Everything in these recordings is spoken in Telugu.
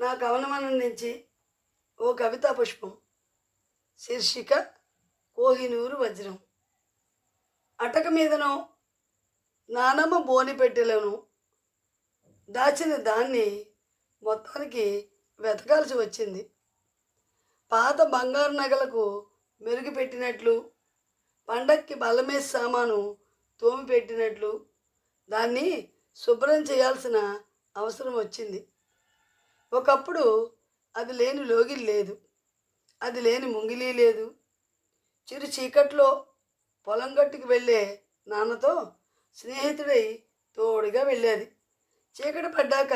నా కవనమనం నుంచి ఓ కవితా పుష్పం. శీర్షిక కోహినూరు వజ్రం. అటక మీదనో నానమ్మ బోని పెట్టెలను దాచిన దాన్ని మొత్తానికి వెతకాల్సి వచ్చింది. పాత బంగారు నగలకు మెరుగు పెట్టినట్లు పండక్కి బల్లమేసి సామాను తోమి పెట్టినట్లు దాన్ని శుభ్రం చేయాల్సిన అవసరం వచ్చింది. ఒకప్పుడు అది లేని లోగిలి లేదు. అది లేని ముంగిలి లేదు. చిరు చీకట్లో పొలం గట్టుకు వెళ్ళే నాన్నతో స్నేహితుడై తోడుగా వెళ్ళేది. చీకటి పడ్డాక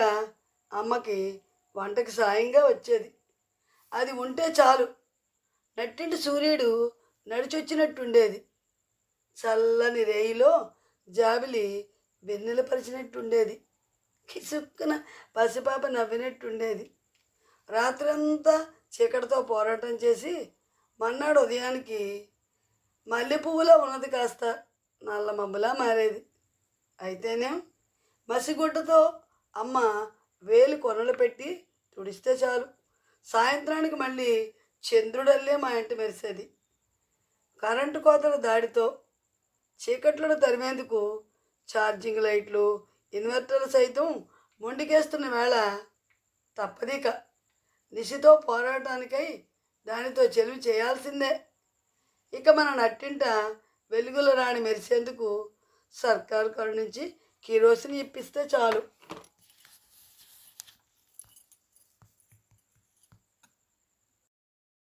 అమ్మకి వంటకి సాయంగా వచ్చేది. అది ఉంటే చాలు. నట్టింటి సూర్యుడు నడిచొచ్చినట్టుండేది. చల్లని రేయిలో జాబిలి వెన్నెలపరిచినట్టుండేది కిసుక్కున పసిపాప నవ్వినట్టుండేది. రాత్రంతా చీకటితో పోరాటం చేసి మన్నాడు ఉదయానికి మల్లె పువ్వులో ఉన్నది కాస్త నల్ల మబ్బులా మారేది. అయితేనేం మసిగుడ్డతో అమ్మ వేలు కొనలు పెట్టి తుడిస్తే చాలు. సాయంత్రానికి మళ్ళీ చంద్రుడల్లే మా ఇంటి మెరిసేది. కరెంటు కోతల దాడితో చీకట్లను తరిమేందుకు ఛార్జింగ్ లైట్లు ఇన్వర్టర్లు సైతం మొండికేస్తున్న వేళ తప్పదిక. నిశితో పోరాటానికై దానితో చెలువు చేయాల్సిందే. ఇక మన నట్టింట వెలుగుల రాణి మెరిసేందుకు సర్కారు నుంచి కిరోసిన్ ఇప్పిస్తే చాలు.